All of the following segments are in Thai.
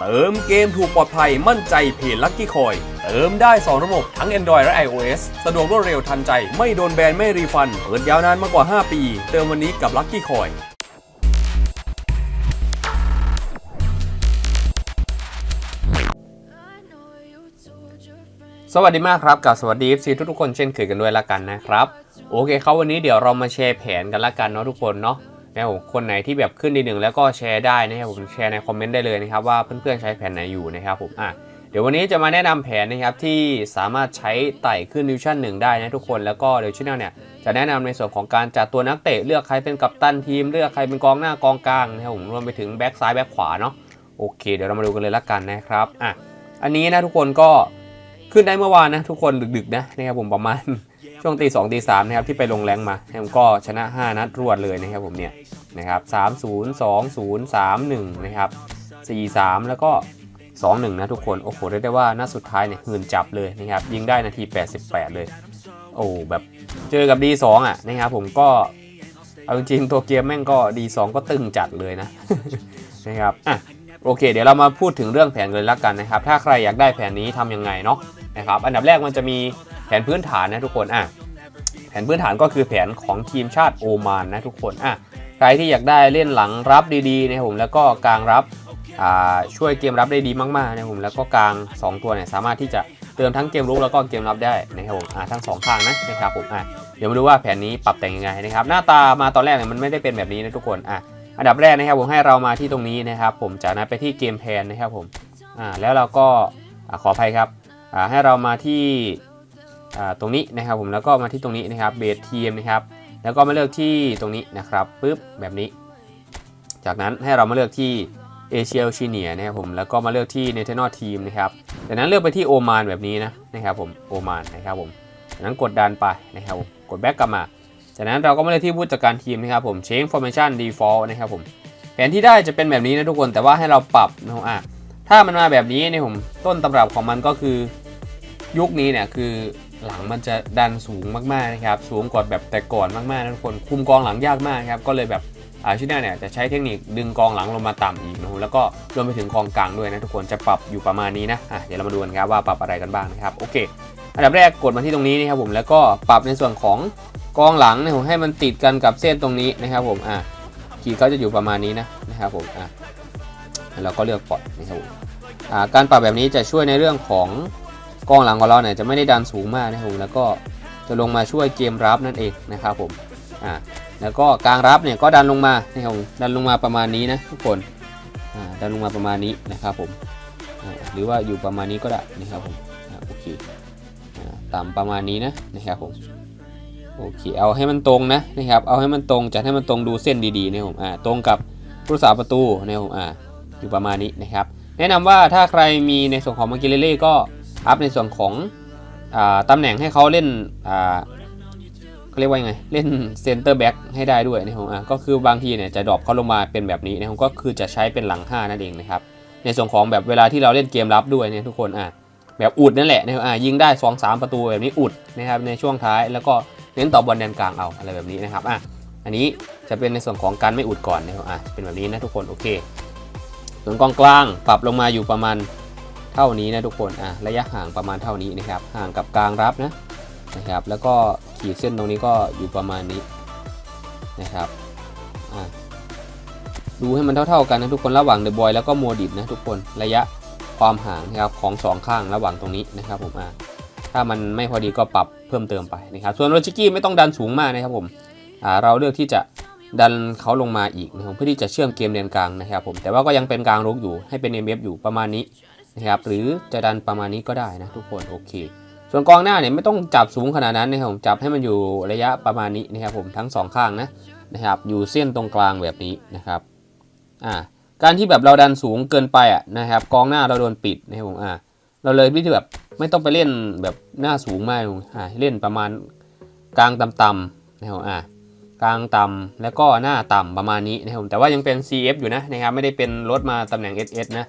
เติมเกมถูกปลอดภัยมั่นใจเพจลั c กี้คอย เติมได้ 2 ระบบทั้ง Android และ iOS สะดวกรวดเร็วทันใจ ไม่โดนแบน ไม่รีฟัน เปิดยาวนานมากกว่า 5 ปี เติมวันนี้กับลั c กี้คอยสวัสดีมากครับกับสวัสดีซีทุกๆคนเช่นเคยกันด้วยละกันนะครับ โอเคครับวันนี้เดี๋ยวเรามาแชร์แผนกันละกันเนาะทุกคนเนาะ นะครับผมคนไหนที่แบบขึ้นดีหนึ่งแล้วก็แชร์ได้นะครับผมแชร์ในคอมเมนต์ได้เลยนะครับว่าเพื่อนๆใช้แผนไหนอยู่นะครับผมอะเดี๋ยววันนี้จะมาแนะนำแผนนะครับที่สามารถใช้ไต่ขึ้นดิวชั่นหนึ่งได้นะทุกคนแล้วก็เดี๋ยวช่วงเนี่ยจะแนะนำในส่วนของการจัดตัวนักเตะเลือกใครเป็นกัปตันทีม เลือกใครเป็นกองหน้ากองกลางนะครับผมรวมไปถึงแบ็กซ้ายแบ็กขวาเนาะโอเค เดี๋ยวเรามาดูกันเลยละกันนะครับอะอันนี้นะทุกคนก็ขึ้นได้เมื่อวานนะทุกคนดึกๆนะนะครับผมประมาณ ช่วงตีสองตีสามนะครับที่ไปลงแรงมาผมก็ชนะ 5 นัดรวดเลยนะครับผมเนี่ยนะครับสามศูนย์สองศูนย์สามหนึ่งนะครับสี่สามแล้วก็สองหนึ่งนะทุกคน โอ้โหเรียกได้ว่านัดสุดท้ายเนี่ยหืนจับเลยนะครับยิงได้นาที 88 เลย โอ้แบบเจอกับ D2 อะนะครับผมก็เอาจริงตัวเกมแม่งก็ D2 ก็ตึงจัดเลยนะนะครับอะโอเค เดี๋ยวเรามาพูดถึงเรื่องแผนเลยละกันนะครับ ถ้าใครอยากได้แผนนี้ทำยังไงเนาะ นะครับอันดับแรกมันจะมีแผนพื้นฐานนะทุกคนอะแผนพื้นฐานก็คือแผนของทีมชาติโอมานนะทุกคนอะใครที่อยากได้เล่นหลังรับดีๆนะผมแล้วก็กลางรับช่วยเกมรับได้ดีมากๆนะผมแล้วก็กลาง 2 ตัวเนี่ยสามารถที่จะเติมทั้งเกมรุกแล้วก็เกมรับได้นะครับผมทั้งสองข้างนะนะครับผมเดี๋ยวมาดูว่าแผนนี้ปรับแต่งยังไงนะครับหน้าตามาตอนแรกเนี่ยมันไม่ได้เป็นแบบนี้นะทุกคนอะอันดับแรกนะครับผมให้เรามาที่ตรงนี้นะครับผมจากนั้นไปที่เกมแพนนะครับผมอ่าแล้วเราก็ขออภัยครับ ให้เรามาที่ตรงนี้นะครับผมแล้วก็มาที่ตรงนี้นะครับเบสทีมนะครับแล้วก็มาเลือกที่ตรงนี้นะครับปุ๊บแบบนี้ จากนั้นให้เรามาเลือกที่เอเชียชิเนียนะครับผมแล้วก็มาเลือกที่เนเธอร์นอทีมนะครับจากนั้นเลือกไปที่โอมานแบบนี้นะนะครับผมโอมานนะครับผมจากนั้นกดดันไปนะครับกดแบ็กกลับมา จากนั้นเราก็มาเลือกที่ผู้จัดการทีมนะครับผม change formation default นะครับผมแผนที่ได้จะเป็นแบบนี้นะทุกคนแต่ว่าให้เราปรับนะครับอะ ถ้ามันมาแบบนี้เนี่ยผมต้นตำรับของมันก็คือยุคนี้เนี่ยคือหลังมันจะดันสูงมากๆนะครับสูงกว่าแบบแต่ก่อนมากๆนะทุกคนคุมกองหลังยากมากครับก็เลยแบบอาชิน่าเนี่ยจะใช้เทคนิคดึงกองหลังลงมาต่ำอีกนะแล้วก็รวมไปถึงกองกลางด้วยนะทุกคนจะปรับอยู่ประมาณนี้นะอะเดี๋ยวเรามาดูกันครับว่าปรับอะไรกันบ้างนะครับโอเค อันดับแรกกดมาที่ตรงนี้นะครับผมแล้วก็ปรับในส่วนของกองหลังเนี่ยผมให้มันติดกันกับเส้นตรงนี้นะครับผมอะขีดเขาจะอยู่ประมาณนี้นะนะครับผมอะ เราก็เลือกปลดนะครับผมการปรับแบบนี้จะช่วยในเรื่องของกองหลังของเราเนี่ยจะไม่ได้ดันสูงมากนะครับผมแล้วก็จะลงมาช่วยเกมรับนั่นเองนะครับผมอ่าแล้วก็กลางรับเนี่ยก็ดันลงมานะครับผมดันลงมาประมาณนี้นะทุกคนอ่าดันลงมาประมาณนี้นะครับผมหรือว่าอยู่ประมาณนี้ก็ได้นะครับผมอโอเคอต่ำประมาณนี้นะนะครับผมโอเคเอาให้มันตรงนะนะครับเอาให้มันตรงจัดให้มันตรงดูเส้นดีๆนะครับผมอ่าตรงกับผู้รักษาประตูนะครับผมอ่า อยู่ประมาณนี้นะครับ แนะนำว่าถ้าใครมีในส่วนของมังกิเลเล่ก็อัพในส่วนของอ่าตำแหน่งให้เขาเล่นเขาเรียกว่าไง เล่นเซนเตอร์แบ็กให้ได้ด้วยนะครับก็คือบางทีเนี่ยจะดรอปเขาลงมาเป็นแบบนี้นะครับก็คือจะใช้เป็นหลังห้านั่นเองนะครับ ในส่วนของแบบเวลาที่เราเล่นเกมรับด้วยเนี่ยทุกคนอ่าแบบอุดนั่นแหละนะครับยิงได้2อสประตูแบบนี้อุดนะครับในช่วงท้ายแล้วก็เน้นต่อบอลแดนกลางเอาอะไรแบบนี้นะครับอะอันนี้จะเป็นในส่วนของการไม่อุดก่อนนะครับอะเป็นแบบนี้นะทุกคนโอเค ส่วนกองกลางปรับลงมาอยู่ประมาณเท่านี้นะทุกคนอะระยะห่างประมาณเท่านี้นะครับ ห่างกับกลางรับนะนะครับ แล้วก็ขีดเส้นตรงนี้ก็อยู่ประมาณนี้นะครับอะดูให้มันเท่าๆกันนะทุกคนระหว่างเดอะบอยแล้วก็โมดิบนะทุกคนระยะความห่างนะครับของสองข้างระหว่างตรงนี้นะครับผมอ่าถ้ามันไม่พอดีก็ปรับเพิ่มเติมไปนะครับ ส่วนโรชิกี้ไม่ต้องดันสูงมากนะครับผมอ่าเราเลือกที่จะ ดันเขาลงมาอีกนะครับเพื่อที่จะเชื่อมเกมเลนกลางนะครับผมแต่ว่าก็ยังเป็นกลางรุกอยู่ให้เป็น MF อยู่ประมาณนี้นะครับหรือจะดันประมาณนี้ก็ได้นะทุกคนโอเค ส่วนกองหน้าเนี่ยไม่ต้องจับสูงขนาดนั้นนะครับผมจับให้มันอยู่ระยะประมาณนี้นะครับผมทั้งสองข้างนะนะครับอยู่เส้นตรงกลางแบบนี้นะครับอ่าการที่แบบเราดันสูงเกินไปอะนะครับกองหน้าเราโดนปิดนะครับผมอ่าเราเลยที่แบบไม่ต้องไปเล่นแบบหน้าสูงมากอ่าเล่นประมาณกลางต่ำๆนะครับอ่า กลางต่ำแล้วก็หน้าต่ำประมาณนี้นะครับแต่ว่ายังเป็น CF อยู่นะนะครับไม่ได้เป็นลดมาตำแหน่ง SS นะ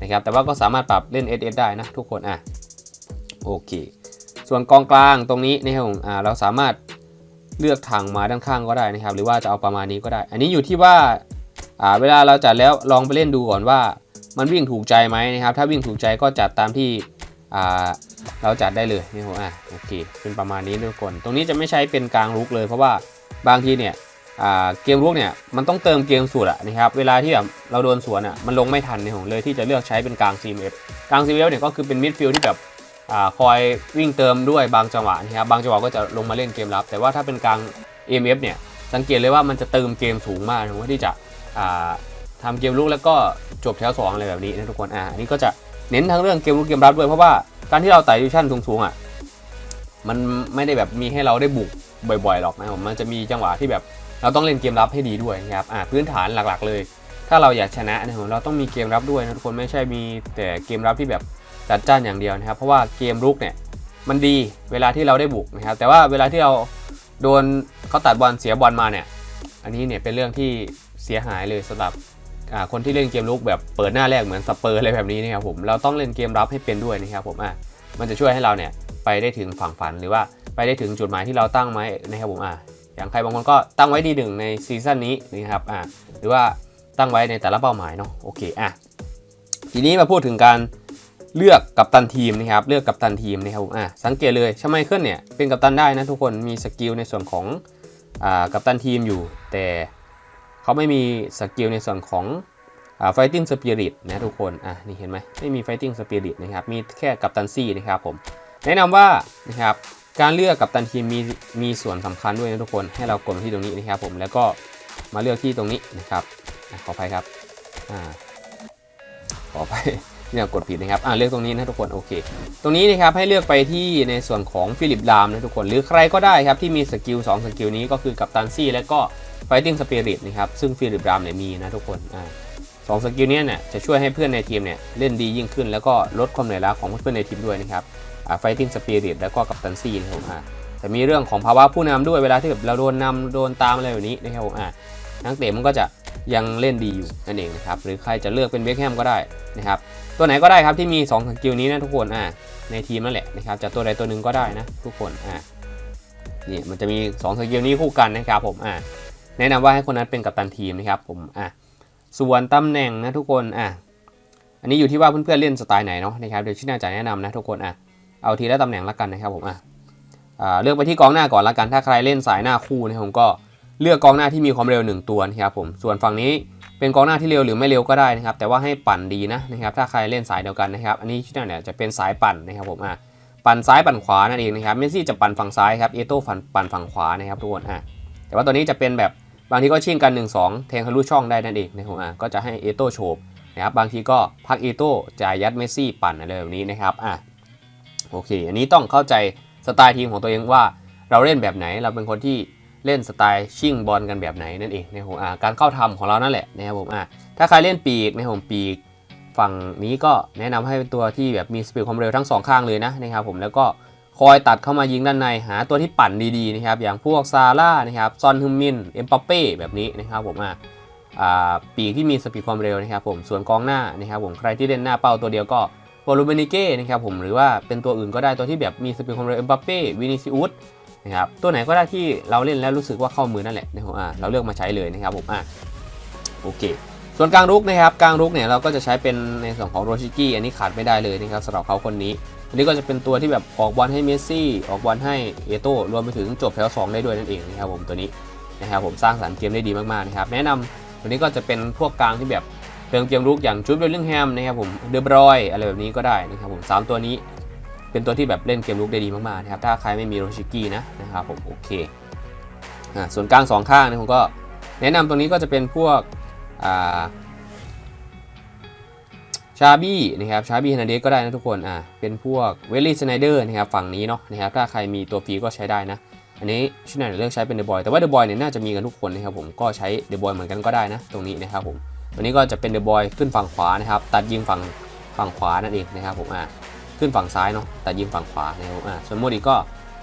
นะครับแต่ว่าก็สามารถปรับเล่น SS ได้นะทุกคนอะโอเค ส่วนกองกลางตรงนี้นะครับผมอ่าเราสามารถเลือกทางมาด้านข้างก็ได้นะครับ หรือว่าจะเอาประมาณนี้ก็ได้ อันนี้อยู่ที่ว่าอ่าเวลาเราจัดแล้วลองไปเล่นดูก่อนว่า มันวิ่งถูกใจไหมนะครับ ถ้าวิ่งถูกใจก็จัดตามที่อ่าเราจัดได้เลยนี่ผมอะโอเค เป็นประมาณนี้ทุกคน ตรงนี้จะไม่ใช้เป็นกลางลุกเลยเพราะว่า บางทีเนี่ยเกมลุกเนี่ยมันต้องเติมเกมสูตรอะนะครับเวลาที่แบบเราโดนสวนอะมันลงไม่ทันในของเลยที่จะเลือกใช้เป็นกลาง CMF กลาง CMF เนี่ยก็คือเป็นมิดฟิลด์ที่แบบอคอยวิ่งเติมด้วยบางจังหวะนะครับบางจังหวะก็จะลงมาเล่นเกมรับ แต่ว่าถ้าเป็นกลาง MF เนี่ยสังเกตเลยว่ามันจะเติมเกมสูงมากนะว่าที่จะอ่าทำเกมลุกแล้วก็จบแถวสองอะไรแบบนี้นะทุกคนอ่าอันนี้ก็จะเน้นทั้งเรื่องเกมลุกเกมรับด้วยเพราะว่าการที่เราไต่ดิวชั่นสูงๆอะมันไม่ได้แบบมีให้เราได้บุก บ่อยๆหรอกนะผมมันจะมีจังหวะที่แบบเราต้องเล่นเกมรับให้ดีด้วยนะครับอ่าพื้นฐานหลักๆ เลย ถ้าเราอยากชนะนะครับเราต้องมีเกมรับด้วยนะทุกคนไม่ใช่มีแต่เกมรับที่แบบจัดจ้านอย่างเดียวนะครับ เพราะว่าเกมรุกเนี่ยมันดีเวลาที่เราได้บุกนะครับแต่ว่าเวลาที่เราโดนเขาตัดบอลเสียบอลมาเนี่ย อันนี้เนี่ยเป็นเรื่องที่เสียหายเลยสำหรับอ่าคนที่เล่นเกมลุกแบบเปิดหน้าแรกเหมือนสเปอร์อะไรแบบนี้นะครับผมเราต้องเล่นเกมรับให้เป็นด้วยนะครับผมอะมันจะช่วยให้เราเนี่ย ไปได้ถึงฝั่งฝันหรือว่าไปได้ถึงจุดหมายที่เราตั้งไว้นะครับผมอะอย่างใครบางคนก็ตั้งไว้ดีหนึ่งในซีซั่นนี้นะครับอะหรือว่าตั้งไว้ในแต่ละเป้าหมายเนาะโอเคอะทีนี้มาพูดถึงการเลือกกัปตันทีมนะครับเลือกกัปตันทีมนะครับผมอะสังเกตเลยชไมเคิลเนี่ยเป็นกัปตันได้นะทุกคนมีสกิลในส่วนของอ่ากัปตันทีมอยู่ แต่เขาไม่มีสกิลในส่วนของอ่า fighting spirit นะทุกคนอะนี่เห็นไหมไม่มี fighting spirit นะครับมีแค่กัปตันซี่นะครับผม แนะนำว่านะครับการเลือกกัปตันทีมมีมีส่วนสำคัญด้วยนะทุกคนให้เรากดมาที่ตรงนี้นะครับผมแล้วก็มาเลือกที่ตรงนี้นะครับขออภัยครับอ่าขออภัยเนี่ยกดผิดนะครับอ่าเลือกตรงนี้นะทุกคนโอเค ตรงนี้นะครับให้เลือกไปที่ในส่วนของฟิลิปลามนะทุกคน หรือใครก็ได้ครับที่มีสกิล2สกิลนี้ก็คือกับตันซี่และก็ Fighting Spirit นะครับซึ่งฟิลิปลามเนี่ยมีนะทุกคนอ่า สองสกิลนี้เนี่ยจะช่วยให้เพื่อนในทีมเนี่ยเล่นดียิ่งขึ้น แล้วก็ลดความเหนื่อยล้าของเพื่อนในทีมด้วยนะครับอ่า Fighting Spirit แล้วก็กับตันซีนะครับผมอ่าแต่มีเรื่องของภาวะผู้นำด้วยเวลาที่แบบเราโดนนำโดนตามอะไรแบบนี้นะครับผมอ่านักเตะมันก็จะยังเล่นดีอยู่นั่นเองนะครับหรือใครจะเลือกเป็นเบคแฮมก็ได้นะครับตัวไหนก็ได้ครับที่มี2สกิลนี้นะทุกคนอ่าในทีมนั่นแหละนะครับจะตัวใดตัวหนึ่งก็ได้นะทุกคนอ่านี่มันจะมี2สกิลนี้คู่กันนะครับผมอ่าแนะนำว่าให้คนนั้นเป็นกัปตันทีมนะครับผมอ่า ส่วนตำแหน่งนะทุกคนอ่าอันนี้อยู่ที่ว่าเพื่อนๆเล่นสไตล์ไหนเนาะนะครับเดี๋ยวชิน่าจะแนะนำนะทุกคนอะเอาทีละตำแหน่งละกันนะครับผมอะเลือกไปที่กองหน้าก่อนละกันถ้าใครเล่นสายหน้าคู่นะผมก็เลือกกองหน้าที่มีความเร็วหนึ่งตัวนะครับผมส่วนฝั่งนี้เป็นกองหน้าที่เร็วหรือไม่เร็วก็ได้นะครับแต่ว่าให้ปั่นดีนะนะครับถ้าใครเล่นสายเดียวกันนะครับอันนี้ชื่อเนี่ยจะเป็นสายปั่นนะครับผมอะปั่นซ้ายปั่นขวานั่นเองนะครับเมสซี่จะปั่นฝั่งซ้ายครับเอโต้ปั่นปั่นฝั่งขวานะครับทุกคนอะแต่ว่าตัวนี้จะเป็นแบบ บางทีก็ชิงกัน 1 2 แทงทะลุช่องได้นั่นเองนะครับอะก็จะให้เอโต้โฉบนะครับบางทีก็พักเอโต้จ่ายยัดเมสซี่ปั่นอะไรแบบนี้นะครับอะโอเค อันนี้ต้องเข้าใจสไตล์ทีมของตัวเองว่าเราเล่นแบบไหนเราเป็นคนที่เล่นสไตล์ชิ่งบอลกันแบบไหนนั่นเองนะครับผมอะการเข้าทำของเรานั่นแหละนะครับผมอะถ้าใครเล่นปีกนะครับผมปีกฝั่งนี้ก็แนะนำให้เป็นตัวที่แบบมีสปีดความเร็วทั้งสองข้างเลยนะนะครับผมแล้วก็ คอยตัดเข้ามายิงด้านในหาตัวที่ปั่นดีๆนะครับอย่างพวกซาร่านะครับซอนฮึมมินเอ็มปัปเป้แบบนี้นะครับผมอะอ่าปีกที่มีสปีดความเร็วนะครับผมส่วนกองหน้านะครับผมใครที่เล่นหน้าเป้าตัวเดียวก็โปรลูเบนิเก้นะครับผมหรือว่าเป็นตัวอื่นก็ได้ตัวที่แบบมีสปีดความเร็วเอ็มปัปเป้วินิซิอุสนะครับตัวไหนก็ได้ที่เราเล่นแล้วรู้สึกว่าเข้ามือนั่นแหละนะครับอะเราเลือกมาใช้เลยนะครับผมอะโอเค ส่วนกลางรุกนะครับกลางรุกเนี่ยเราก็จะใช้เป็นในส่วนของโรชิกี้อันนี้ขาดไม่ได้เลยนะครับสำหรับเขาคนนี้ อันนี้ก็จะเป็นตัวที่แบบออกบอลให้เมสซี่ ออกบอลให้เอโต้รวมไปถึงจบแถว2ได้ด้วยนั่นเองนะครับผมตัวนี้นะครับผมสร้างสรรค์เกมได้ดีมากๆนะครับแนะนำตัวนี้ก็จะเป็นพวกกลางที่แบบเติมเกมรุกอย่างจูดเบลลิงแฮมนะครับผมเดบรอยอะไรแบบนี้ก็ได้นะครับผมสามตัวนี้เป็นตัวที่แบบเล่นเกมรุกได้ดีมากๆนะครับถ้าใครไม่มีโรชิกี้นะนะครับผมโอเคอ่าส่วนกลางสองข้างเนะผมก็แนะนำตัวนี้ก็จะเป็นพวกอ่า ชาบี้นะครับชาบี้ฮนเดสก็ได้นะทุกคนอ่าเป็นพวกเวลลี่สไนเดอร์นะครับฝั่งนี้เนาะนะครับถ้าใครมีตัวฟรีก็ใช้ได้นะ อันนี้ชุดไหนเลือกใช้เป็นเดอะบอยแต่ว่าเดอะบอยเนี่ยน่าจะมีกันทุกคนนะครับผมก็ใช้เดอะบอยเหมือนกันก็ได้นะ ตรงนี้นะครับผมตัวนี้ก็จะเป็นเดอะบอยขึ้นฝั่งขวานะครับตัดยิงฝั่งฝั่งขวานั่นเองนะครับผมอ่าขึ้นฝั่งซ้ายเนาะตัดยิงฝั่งขวานะครับอ่าส่วนโมดิก็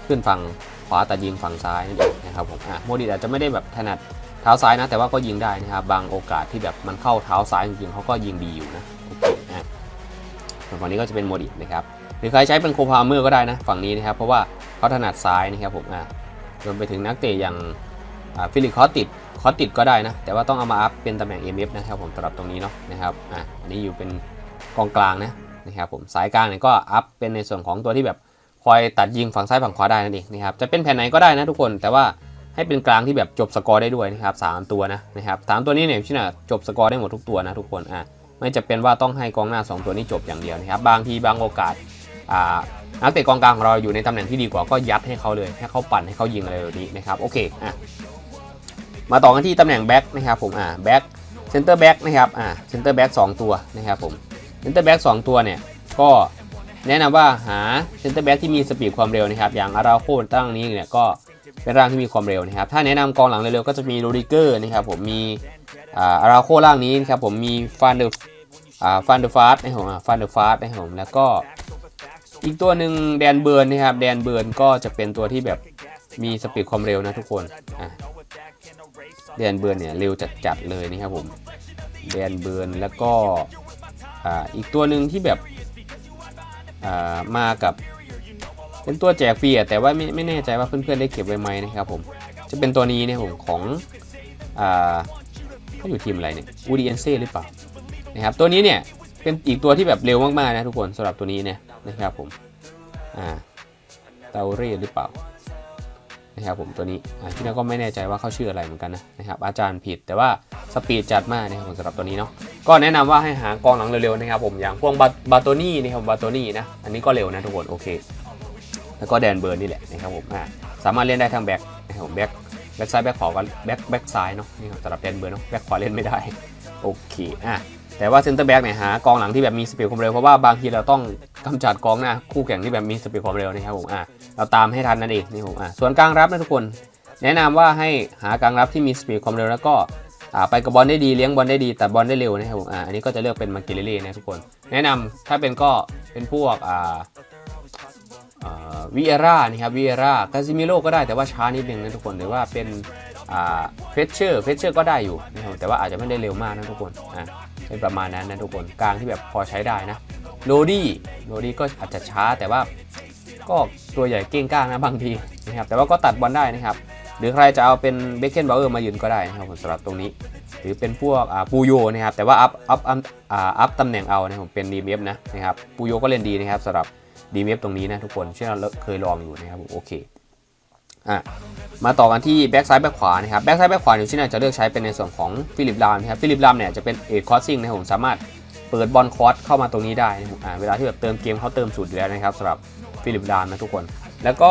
ขึ้นฝั่งขวาตัดยิงฝั่งซ้ายนั่นเองนะครับผมอ่าโมดิอาจจะไม่ได้แบบถนัดเท้าซ้ายนะแต่ว่าก็ยิงได้นะครับบางโอกาสที่แบบมันเข้าเท้าซ้ายจริงๆเขาก็ยิงดีอยู่นะโอเคอะ ส่วนฝั่งนี้ก็จะเป็นโมดินะครับหรือใครใช้เป็นโคพาเมอร์ก็ได้นะฝั่งนี้นะครับเพราะว่าเขาถนัดซ้ายนะครับผมอ่ารวมไปถึงนักเตะอย่างฟิลิปคอติดคอติดก็ได้นะ แต่ว่าต้องเอามาอัพเป็นตำแหน่ง MF นะครับผมสำหรับตรงนี้เนาะนะครับอะอันนี้อยู่เป็นกองกลางนะนะครับผมสายกลางเนี่ยก็อัพเป็นในส่วนของตัวที่แบบคอยตัดยิงฝั่งซ้ายฝั่งขวาได้นั่นเองนะครับจะเป็นแผ่นไหนก็ได้นะทุกคนแต่ว่าให้เป็นกลางที่แบบจบสกอร์ได้ด้วยนะครับสามตัวนะนะครับสามตัวนี้เนี่ยชินะจบสกอร์ได้หมดทุกตัวนะทุกคนอะ ไม่จะเป็นว่าต้องให้กองหน้า 2 ตัวนี้จบอย่างเดียวนะครับ บางทีบางโอกาสนักเตะกองกลางของเราอยู่ในตำแหน่งที่ดีกว่าก็ยัดให้เขาเลย ให้เขาปั่นให้เขายิงอะไรแบบนี้นะครับ โอเคอะมาต่อกันที่ตำแหน่งแบ็กนะครับผมอ่าแบ็กเซนเตอร์แบ็กนะครับอ่าเซนเตอร์แบ็กสองตัวนะครับผมเซนเตอร์แบ็กสองตัวเนี่ยก็แนะนำว่าหาเซนเตอร์แบ็กที่มีสปีดความเร็วนะครับ อย่างอาราโคตั้งนี้เนี่ยก็ เป็นร่างที่มีความเร็วนะครับ ถ้าแนะนำกองหลังเร็วๆ ก็จะมีโรดิเกอร์นะครับผมมีอาราโคล่างนี้นะครับผมมีฟานเดอร์ฟานเดอร์ฟาสนะครับฟานเดอร์ฟาสนะครับผมแล้วก็อีกตัวหนึ่งแดนเบิร์นนะครับแดนเบิร์นก็จะเป็นตัวที่แบบมีสปีดความเร็วนะทุกคนแดนเบิร์นเนี่ยเร็วจัดๆเลยนะครับผมแดนเบิร์นแล้วก็อีกตัวหนึ่งที่แบบมากับ เป็นตัวแจกฟรีอะแต่ว่าไม่ไม่แน่ใจว่าเพื่อนๆได้เก็บไว้ไหมนะครับผม จะเป็นตัวนี้เนะครับผมของอ่าเขาอยู่ทีมอะไรเนี่ยอูดีเอนเซ่หรือเปล่านะครับตัวนี้เนี่ยเป็นอีกตัวที่แบบเร็วมากๆนะทุกคนสำหรับตัวนี้เนี่ยนะครับผมอ่าเตาเร่หรือเปล่านะครับผมตัวนี้อ่าที่นั่นก็ไม่แน่ใจว่าเขาชื่ออะไรเหมือนกันนะนะครับอาจารย์ผิดแต่ว่าสปีดจัดมากนะครับผมสำหรับตัวนี้เนาะก็แนะนำว่าให้หากองหลังเร็วๆนะครับผมอย่างพวกบาบาโตนี่นะครับบาโตนี่นะอันนี้ก็เร็วนะทุกคนโอเค แล้วก็แดนเบิร์นนี่แหละนะครับผมอ่าสามารถเล่นได้ทั้งแบ็คนะครับผมแบ็คแบ็คซ้ายแบ็คขวากับแบ็คแบ็คซ้ายเนาะนี่ครับสำหรับแดนเบิร์นเนาะแบ็คขวาเล่นไม่ได้โอเคอะแต่ว่าเซนเตอร์แบ็กเนี่ยหากองหลังที่แบบมีสปีดความเร็วเพราะว่าบางทีเราต้องกำจัดกองหน้าคู่แข่งที่แบบมีสปีดความเร็วนะครับผมอะเราตามให้ทันนั่นเองนี่ผมอะส่วนกลางรับนะทุกคน แนะนำว่าให้หากลางรับที่มีสปีดความเร็วแล้วก็อ่าไปกับบอลได้ดีเลี้ยงบอลได้ดีตัดบอลได้เร็วนะครับผมอะอันนี้ก็จะเลือกเป็นมาเกเลเล่นะทุกคน แนะนำถ้าเป็นก็เป็นพวกอ่า วิเอร่านะครับวิเอร่ากาซิมิโลก็ได้แต่ว่าช้านิดนึงนะทุกคนหรือว่าเป็นเฟเชอร์เฟเชอร์ก็ได้อยู่นะครับแต่ว่าอาจจะไม่ได้เร็วมากนะทุกคนอะเป็นประมาณนั้นนะทุกคนกลางที่แบบพอใช้ได้นะโรดี้โรดี้ก็อาจจะช้าแต่ว่าก็ตัวใหญ่เก้งก้างนะบางทีนะครับแต่ว่าก็ตัดบอลได้นะครับหรือใครจะเอาเป็นเบคเคนบาเออร์มายืนก็ได้นะครับผมสำหรับตรงนี้ หรือเป็นพวกปูโยนะครับแต่ว่าอัพอัพอัพอ่าอัพตำแหน่งเอานะผมเป็นดีเมฟนะนะครับปูโยก็เล่นดีนะครับสำหรับ ดีเมฟตรงนี้นะทุกคนเชื่อเราเคยลองอยู่นะครับโอเคอะมาต่อกันที่แบ็กซ้ายแบ็กขวานะครับแบ็กซ้ายแบ็กขวาเนี่ยชิน่าจะเลือกใช้เป็นในส่วนของฟิลิปลามนะครับฟิลิปลามเนี่ยจะเป็นเอกคอสซิ่งนะครับผมสามารถเปิดบอลคอสเข้ามาตรงนี้ได้นะครับอ่าเวลาที่แบบเติมเกมเขาเติมสูตรแล้วนะครับสำหรับฟิลิปลามนะทุกคน แล้วก็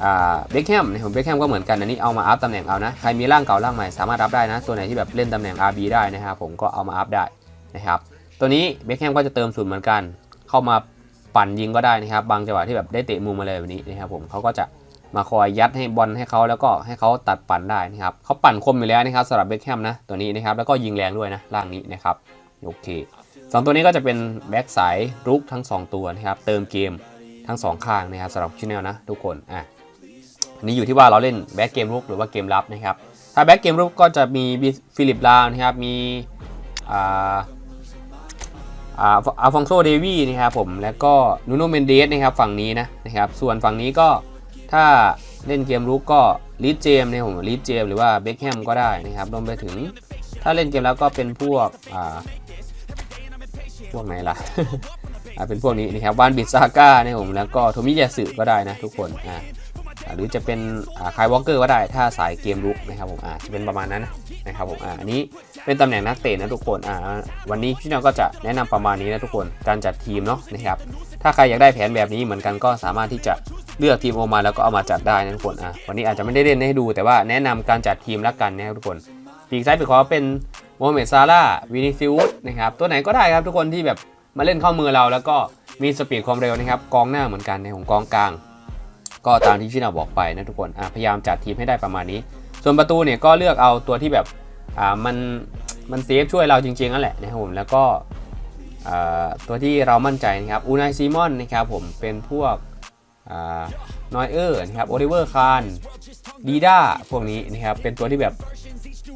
เบคแฮมนะครับเบคแฮมก็เหมือนกันอันนี้เอามาอัพตำแหน่งเอานะใครมีร่างเก่าร่างใหม่สามารถรับได้นะตัวไหนที่แบบเล่นตำแหน่ง RB ได้นะครับผมก็เอามาอัพได้นะครับตัวนี้เบคแฮมก็จะเติมสูตรเหมือนกัน เข้ามา ปั่นยิงก็ได้นะครับ บางจังหวะที่แบบได้เตะมุมมาเลยแบบนี้นะครับผมเขาก็จะมาคอยยัดให้บอลให้เขาแล้วก็ให้เขาตัดปั่นได้นะครับเขาปั่นคมอยู่แล้วนะครับสำหรับเบคแฮมนะตัวนี้นะครับแล้วก็ยิงแรงด้วยนะล่างนี้นะครับโอเคสองตัวนี้ก็จะเป็นแบ็กสายรุกทั้ง 2 ตัวนะครับเติมเกมทั้ง 2 ข้างนะครับสำหรับชิแนลนะทุกคนอะอันนี้อยู่ที่ว่าเราเล่นแบ็กเกมรุกหรือว่าเกมรับนะครับถ้าแบ็กเกมรุกก็จะมีฟิลิปลาวนะครับมีอ่า อ่าอัลฟองโซเดวีนะครับผมแล้วก็นูโนเมนเดสนะครับฝั่งนี้นะนะครับส่วนฝั่งนี้ก็ถ้าเล่นเกมรุกก็ลีดเจมเนี่ยผมลีดเจมหรือว่าเบคแฮมก็ได้นะครับรวมไปถึง ถ้าเล่นเกมแล้วก็เป็นพวกอ่าพวกไหนล่ะอ่าเป็นพวกนี้นะครับวานบิดซาก้าเนี่ยผมแล้วก็โทมิยาสึก็ได้นะทุกคนอ่า หรือจะเป็นอ่าคายวอลเกอร์ก็ได้ถ้าสายเกมรุกนะครับผมอ่าจะเป็นประมาณนั้นนะครับผมอ่าอันนี้เป็นตำแหน่งนักเตะนะทุกคนอ่าวันนี้พี่น้องก็จะแนะนำประมาณนี้นะทุกคนการจัดทีมเนาะนะครับถ้าใครอยากได้แผนแบบนี้เหมือนกันก็สามารถที่จะเลือกทีมออกมาแล้วก็เอามาจัดได้นะทุกคนอะวันนี้อาจจะไม่ได้เล่นให้ดู แต่ว่าแนะนำการจัดทีมละกันนะครับทุกคนปีกซ้ายปีกขวาเป็นโมฮัมเมดซาร่าวินิซิอุสนะครับตัวไหนก็ได้ครับทุกคนที่แบบมาเล่นเข้ามือเราแล้วก็มีสปีดความเร็วนะครับกองหน้าเหมือนกันในของกองกลาง ก็ตามที่ชินาบอกไปนะทุกคนพยายามจัดทีมให้ได้ประมาณนี้ ส่วนประตูเนี่ยก็เลือกเอาตัวที่แบบมันมันเซฟช่วยเราจริงๆนั่นแหละนะครับผมแล้วก็ตัวที่เรามั่นใจนะครับอูนายซีมอนนะครับผมเป็นพวกนอยเออร์นะครับโอลิเวอร์คานดีด้าพวกนี้นะครับเป็นตัวที่แบบ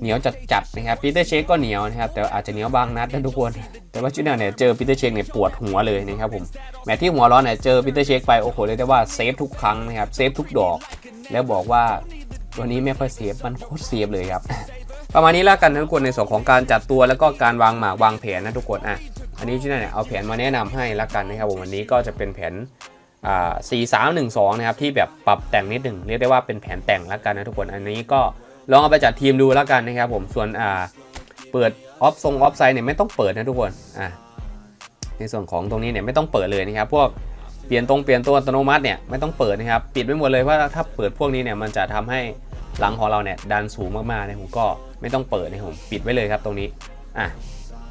เหนียวจัดๆนะครับปีเตอร์เชคก็เหนียวนะครับแต่อาจจะเหนียวบางนัดนะทุกคน แต่ว่าชุดเนี่ยเจอปีเตอร์เชคเนี่ยปวดหัวเลยนะครับผมแมตที่หัวร้อนเนี่ยเจอปีเตอร์เชคไปโอ้โหเลยแต่ว่าเซฟทุกครั้งนะครับเซฟทุกดอก แล้วบอกว่าตัวนี้ไม่ค่อยเซฟมันโคตรเซฟเลยครับประมาณนี้แล้วกันนะทุกคนในส่วนของการจัดตัวแล้วก็การวางหมากวางแผนนะทุกคนอะอันนี้ที่นั่นเนี่ยเอาแผนมาแนะนำให้ละกันนะครับผมวันนี้ก็จะเป็นแผนอ่า4 3 1 2นะครับที่แบบปรับแต่งนิดหนึ่งเรียกได้ว่าเป็นแผนแต่งละกันนะทุกคนอันนี้ก็ ลองเอาไปจัดทีมดูและกันนะครับผมส่วนอ่าเปิดออฟทรงออฟไซด์เนี่ยไม่ต้องเปิดนะทุกคนอ่าในส่วนของตรงนี้เนี่ยไม่ต้องเปิดเลยนะครับพวกเปลี่ยนตรงเปลี่ยนตัวอัตโนมัติเนี่ยไม่ต้องเปิดนะครับปิดไว้หมดเลยเพราะถ้าเปิดพวกนี้เนี่ยมันจะทำให้หลังของเราเนี่ยดันสูงมากๆนะผมก็ไม่ต้องเปิดนะผมปิดไว้เลยครับตรงนี้อะ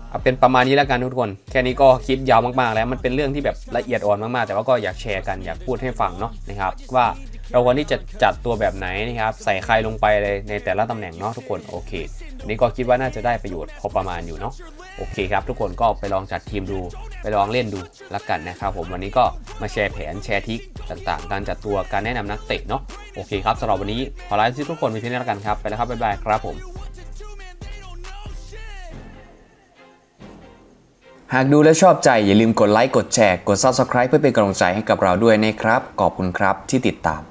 เอาเป็นประมาณนี้แล้วกันทุกคน แค่นี้ก็คลิปยาวมากๆแล้วมันเป็นเรื่องที่แบบละเอียดอ่อนมากๆ แต่ว่าก็อยากแชร์กันอยากพูดให้ฟังเนาะนะครับว่า เราควรที่จะจัดตัวแบบไหนนะครับ ใส่ใครลงไปเลยในแต่ละตำแหน่งเนาะทุกคนโอเคอันนี้ก็คิดว่าน่าจะได้ประโยชน์พอประมาณอยู่เนาะโอเคครับ ทุกคนก็ไปลองจัดทีมดู ไปลองเล่นดูละกันนะครับผมวันนี้ก็มาแชร์แผนแชร์ทิคต่างๆ การจัดตัวการแนะนำนักเตะเนาะโอเคครับสำหรับวันนี้ขอลาทุกคนไปเพียงเท่านี้แล้วกันครับไปแล้วครับบ๊ายบายครับผมหากดูแล้วชอบใจอย่าลืมกดไลค์ กดแชร์ กด Subscribe เพื่อเป็นกำลังใจให้กับเราด้วยนะครับ ขอบคุณครับที่ติดตาม